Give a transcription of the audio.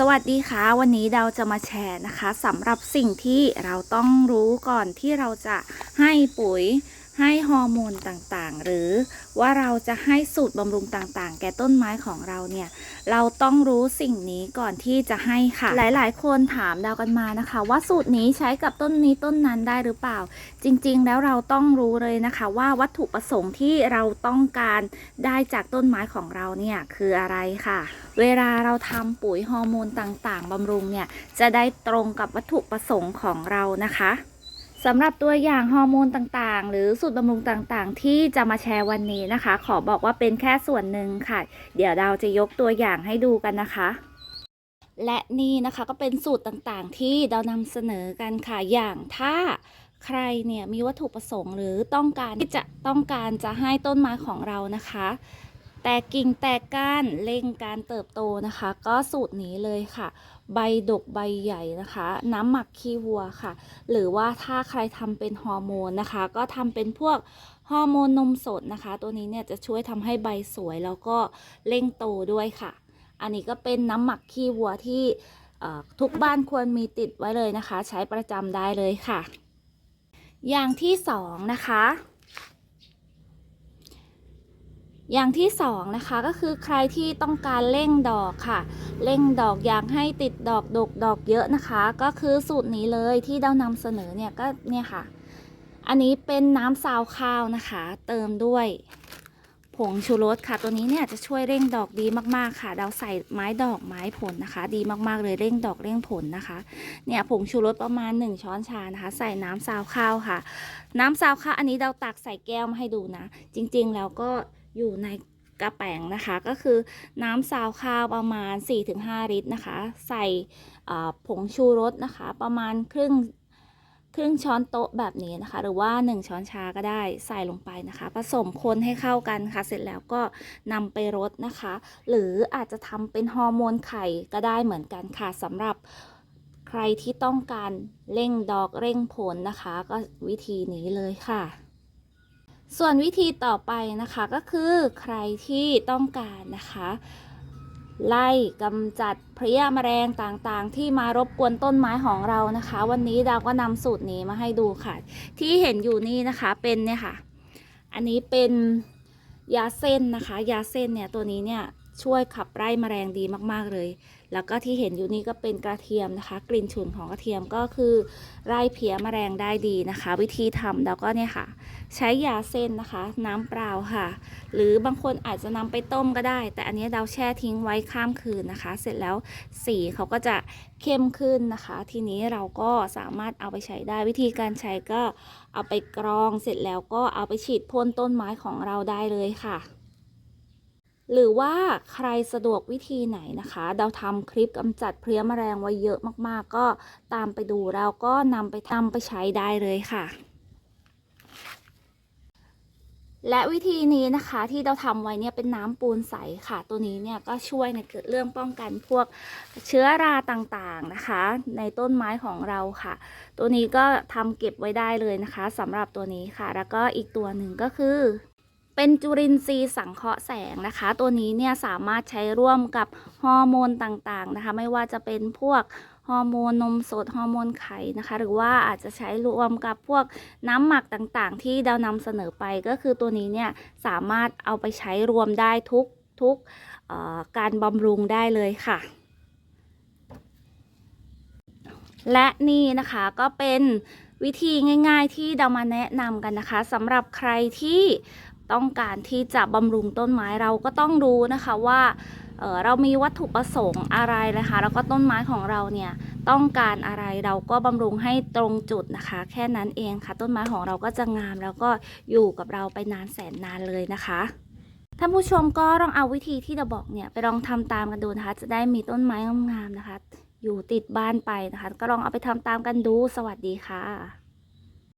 สวัสดีค่ะ วันนี้เราจะมาแชร์นะคะสำหรับสิ่งที่เราต้องรู้ก่อนที่เราจะให้ปุ๋ย ให้ฮอร์โมนต่างๆ หรือว่าเราจะให้สูตรบำรุงต่างๆ แก่ต้นไม้ของเราเนี่ย เราต้องรู้สิ่งนี้ก่อนที่จะให้ค่ะ หลายๆ คนถามดาวกันมานะคะ ว่าสูตรนี้ใช้กับต้นนี้ต้นนั้นได้หรือเปล่า จริงๆ แล้วเราต้องรู้เลยนะคะ ว่าวัตถุประสงค์ที่เราต้องการได้จากต้นไม้ของเราเนี่ยคืออะไรค่ะ เวลาเราทำปุ๋ยฮอร์โมนต่างๆบำรุงเนี่ยจะได้ตรงกับวัตถุประสงค์ของเรานะคะ สำหรับตัวอย่างฮอร์โมนต่างๆ หรือสูตรบำรุงต่างๆ ที่จะมาแชร์วันนี้นะคะ ขอบอกว่าเป็นแค่ส่วนหนึ่งค่ะ เดี๋ยวเราจะยกตัวอย่างให้ดูกันนะคะ และนี่นะคะก็เป็นสูตรต่างๆ ที่เรานำเสนอกันค่ะอย่างถ้าใครเนี่ยมีวัตถุประสงค์หรือต้องการที่จะต้องการจะให้ต้นไม้ของเรานะคะ แตกกิ่งแตกก้านเร่งการเติบโตนะคะ ก็สูตรนี้เลยค่ะ ใบดกใบใหญ่นะคะ น้ำหมักขี้วัวค่ะ หรือว่าถ้าใครทำเป็นฮอร์โมนนะคะ ก็ทำเป็นพวกฮอร์โมนนมสดนะคะ ตัวนี้เนี่ยจะช่วยทำให้ใบสวยแล้วก็เร่งโตด้วยค่ะ อันนี้ก็เป็นน้ำหมักขี้วัวที่ทุกบ้านควรมีติดไว้เลยนะคะ ใช้ประจำได้เลยค่ะ อย่างที่สองนะคะ อย่างที่สองนะคะก็คือใครที่ต้องการเร่งดอกค่ะเร่งดอกอยากให้ติดดอกดกดอกเยอะนะคะ ก็คือสูตรนี้เลยที่เรานำเสนอเนี่ยก็เนี่ยค่ะ อันนี้เป็นน้ำซาวข้าวนะคะ เติมด้วยผงชูรสค่ะ ตัวนี้เนี่ยจะช่วยเร่งดอกดีมากๆค่ะ เราใส่ไม้ดอกไม้ผลนะคะ ดีมากๆเลยเร่งดอกเร่งผลนะคะ เนี่ยผงชูรสประมาณ 1 ช้อนชานะคะ ใส่น้ำซาวข้าวค่ะ น้ำซาวข้าวอันนี้เราตักใส่แก้วมาให้ดูนะ จริงๆแล้วก็ อยู่ในกระแป๋งนะคะก็คือน้ำซาวข้าวประมาณ 4-5 ลิตรนะคะ ใส่ผงชูรสนะคะ ประมาณครึ่งครึ่งช้อนโต๊ะแบบนี้นะคะ หรือว่า 1 ช้อนชาก็ได้ใส่ลงไปนะคะ ผสมคนให้เข้ากันค่ะ เสร็จแล้วก็นำไปรดนะคะ หรืออาจจะทำเป็นฮอร์โมนไข่ก็ได้เหมือนกันค่ะสำหรับใครที่ต้องการเร่งดอกเร่งผลนะคะ ก็วิธีนี้เลยค่ะ ส่วนวิธีต่อไปนะคะก็คือใครที่ต้องการนะคะไล่กำจัดเพลี้ยแมลงต่างๆ ที่มารบกวนต้นไม้ของเรานะคะ วันนี้เราก็นำสูตรนี้มาให้ดูค่ะ ที่เห็นอยู่นี่นะคะเป็นเนี่ยค่ะ อันนี้เป็นยาเส้นนะคะ ยาเส้นเนี่ยตัวนี้เนี่ย ช่วยขับไล่แมลงดีมากๆเลย แล้วก็ที่เห็นอยู่นี่ก็เป็นกระเทียมนะคะ กลิ่นฉุนของกระเทียมก็คือไล่เพี้ยแมลงได้ดีนะคะ วิธีทำแล้วก็เนี่ยค่ะ ใช้ยาเส้นนะคะ น้ำเปล่าค่ะ หรือบางคนอาจจะนำไปต้มก็ได้ แต่อันนี้เราแช่ทิ้งไว้ข้ามคืนนะคะ เสร็จแล้วสีเขาก็จะเข้มขึ้นนะคะ ทีนี้เราก็สามารถเอาไปใช้ได้ วิธีการใช้ก็เอาไปกรองเสร็จแล้วก็เอาไปฉีดพ่นต้นไม้ของเราได้เลยค่ะ หรือว่าใครสะดวกวิธีไหนนะคะ เราทำคลิปกำจัดเพลี้ยแมลงไว้เยอะมากๆ ก็ตามไปดูแล้วก็นำไปทำไปใช้ได้เลยค่ะและวิธีนี้นะคะที่เราทำไว้เนี่ยเป็นน้ำปูนใสค่ะ ตัวนี้เนี่ยก็ช่วยในเรื่องป้องกันพวกเชื้อราต่างๆนะคะ ในต้นไม้ของเราค่ะ ตัวนี้ก็ทำเก็บไว้ได้เลยนะคะสำหรับตัวนี้ค่ะ แล้วก็อีกตัวหนึ่งก็คือ เป็นจุลินทรีย์สังเคราะห์แสงนะคะ ตัวนี้เนี่ยสามารถใช้ร่วมกับฮอร์โมนต่างๆนะคะ ไม่ว่าจะเป็นพวกฮอร์โมนนมสดฮอร์โมนไข่นะคะ หรือว่าอาจจะใช้รวมกับพวกน้ำหมักต่างๆ ที่เรานำเสนอไปก็คือตัวนี้เนี่ยสามารถเอาไปใช้รวมได้ทุกทุกการบำรุงได้เลยค่ะ และนี่นะคะก็เป็นวิธีง่าย ๆ ที่เรามาแนะนำกันนะคะสำหรับใครที่ ต้องการที่จะบำรุงต้นไม้เราก็ต้องรู้นะคะว่าเเรามีวัตถุประสงค์อะไรนะคะ แล้วก็ต้นไม้ของเราเนี่ยต้องการอะไรเราก็บำรุงให้ตรงจุดนะคะ แค่นั้นเองค่ะ ต้นไม้ของเราก็จะงาม แล้วก็อยู่กับเราไปนานแสนนานเลยนะคะท่านผู้ชมก็ลองเอาวิธีที่เราบอกเนี่ยไปลองทำตามกันดูนะคะ จะได้มีต้นไม้งามๆนะคะ อยู่ติดบ้านไปนะคะ ก็ลองเอาไปทำตามกันดูสวัสดีค่ะ